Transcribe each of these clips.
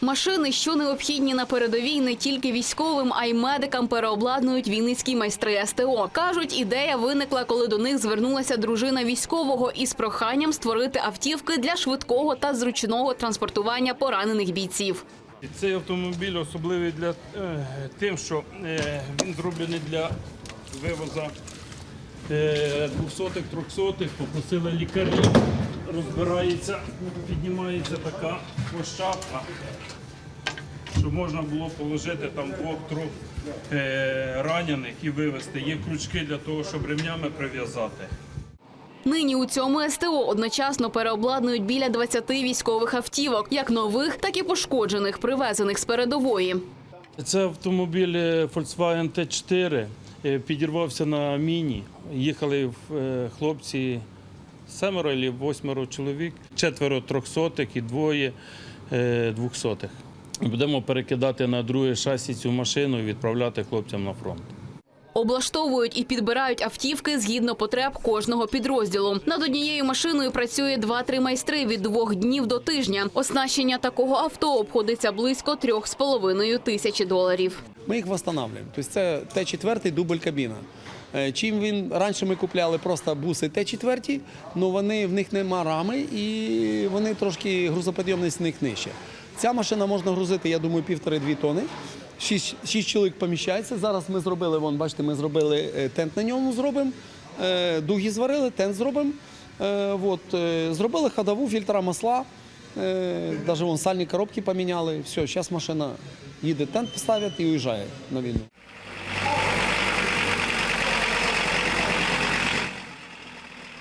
Машини, що необхідні на передовій не тільки військовим, а й медикам переобладнують вінницькі майстри СТО. Кажуть, ідея виникла, коли до них звернулася дружина військового із проханням створити автівки для швидкого та зручного транспортування поранених бійців. Цей автомобіль особливий для е, тим, що е, він зроблений для вивозу е, 200-х, 300-х. Попросили лікарів, розбирається, піднімається така площадка, щоб можна було положити там двох-трьох е, ранених і вивезти. Є крючки для того, щоб ремнями прив'язати. Нині у цьому СТО одночасно переобладнують біля 20 військових автівок, як нових, так і пошкоджених, привезених з передової. Це автомобіль е, Volkswagen T4. е, Підірвався на міні. Їхали е, хлопці семеро або восьмеро чоловік, четверо трьохсотих і двоє е, двохсотих. Будемо перекидати на друге шасі цю машину і відправляти хлопцям на фронт. Облаштовують і підбирають автівки згідно потреб кожного підрозділу. Над однією машиною працює 2-3 майстри від двох днів до тижня. Оснащення такого авто обходиться близько трьох з половиною тисячі доларів. Ми їх встановлюємо. Тобто це Т4 дубль кабіна. Е, Чим він раніше ми купляли просто буси Т4, але вони в них нема рами і вони трошки грузоподйомність в них нижча. Ця машина можна грузити, я думаю, півтори-дві тони. Шість, шість чоловік поміщається. Зараз ми зробили, вон, бачите, ми зробили е, тент на ньому зробимо. е, Дуги зварили, тент зробимо. Вот, е, зробили ходову, фільтра масла. Даже вон сальні коробки поміняли. Все, зараз машина їде, тент поставить і уїжджає на війну.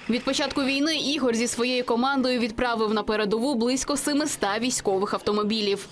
Від початку війни Ігор зі своєю командою відправив на передову близько 700 військових автомобілів.